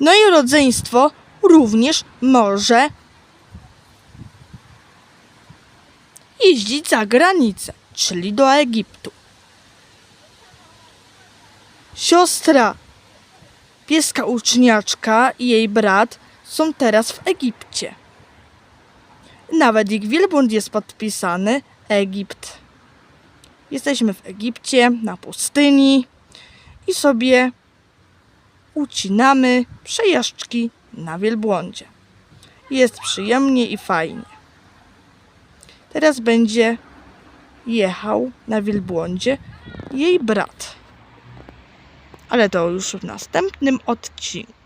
No i rodzeństwo również może jeździć za granicę, czyli do Egiptu. Siostra pieska uczniaczka i jej brat są teraz w Egipcie. Nawet ich wielbłąd jest podpisany Egipt. Jesteśmy w Egipcie, na pustyni i sobie ucinamy przejażdżki na wielbłądzie. Jest przyjemnie i fajnie. Teraz będzie jechał na wielbłądzie jej brat. Ale to już w następnym odcinku.